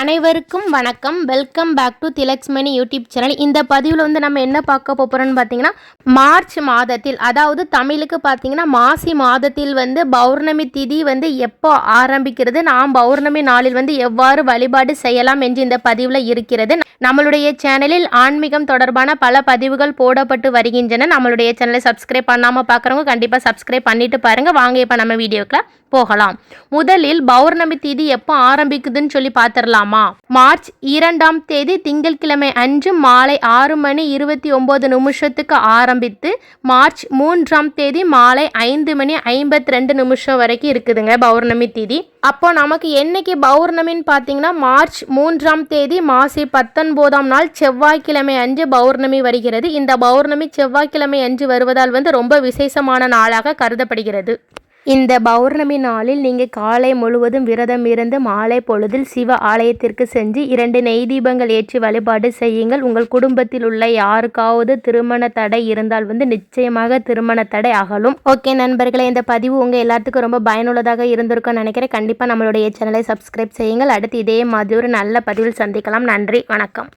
அனைவருக்கும் வணக்கம். Welcome back to Thilaksmani YouTube channel இந்த பதிவில் வந்து நம்ம என்ன பார்க்க போகிறோம்னு பார்த்தீங்கன்னா மார்ச் மாதத்தில் அதாவது தமிழுக்கு பார்த்தீங்கன்னா மாசி மாதத்தில் வந்து பௌர்ணமி திதி வந்து எப்போ ஆரம்பிக்கிறது நாம் பௌர்ணமி நாளில் வந்து எவ்வாறு வழிபாடு செய்யலாம் என்று இந்த பதிவில் இருக்கிறது. நம்மளுடைய சேனலில் ஆன்மீகம் தொடர்பான பல பதிவுகள் போடப்பட்டு வருகின்றன. நம்மளுடைய சேனலை சப்ஸ்கிரைப் பண்ணாமல் பார்க்குறவங்க கண்டிப்பாக சப்ஸ்கிரைப் பண்ணிட்டு பாருங்கள் வாங்க இப்போ நம்ம வீடியோக்கில் போகலாம். முதலில் பௌர்ணமி திதி எப்போ ஆரம்பிக்குதுன்னு சொல்லி பார்த்துடலாம்? மார்ச் இரண்டாம் தேதி திங்கட்கிழமை அன்று மாலை ஆறு மணி இருபத்தி ஒன்பது நிமிஷத்துக்கு ஆரம்பித்து மார்ச் மூன்றாம் தேதி மாலை ஐந்து மணி ஐம்பத்தி ரெண்டு நிமிஷம் வரைக்கும் இருக்குதுங்க பௌர்ணமி தேதி. அப்போ நமக்கு என்னைக்கு பௌர்ணமின்னு பார்த்தீங்கன்னா மார்ச் மூன்றாம் தேதி மாசி பத்தொன்பதாம் நாள் செவ்வாய்க்கிழமை அன்று பௌர்ணமி வருகிறது. இந்த பௌர்ணமி செவ்வாய்க்கிழமை அன்று வருவதால் வந்து ரொம்ப விசேஷமான நாளாக கருதப்படுகிறது. இந்த பௌர்ணமி நாளில் நீங்கள் காலை முழுவதும் விரதம் இருந்து மாலை பொழுதில் சிவ ஆலயத்திற்கு சென்று இரண்டு நெய் தீபங்கள் ஏற்றி வழிபாடு செய்யுங்கள். உங்கள் குடும்பத்தில் உள்ள யாருக்காவது திருமண தடை இருந்தால் வந்து நிச்சயமாக திருமண தடை அகலும். ஓகே நண்பர்களே இந்த பதிவு உங்கள் எல்லாத்துக்கும் ரொம்ப பயனுள்ளதாக இருந்திருக்கும்னு நினைக்கிறேன். கண்டிப்பாக நம்மளுடைய சேனலை சப்ஸ்கிரைப் செய்யுங்கள். அடுத்து இதே மாதிரி ஒரு நல்ல பதிவில் சந்திக்கலாம். நன்றி வணக்கம்.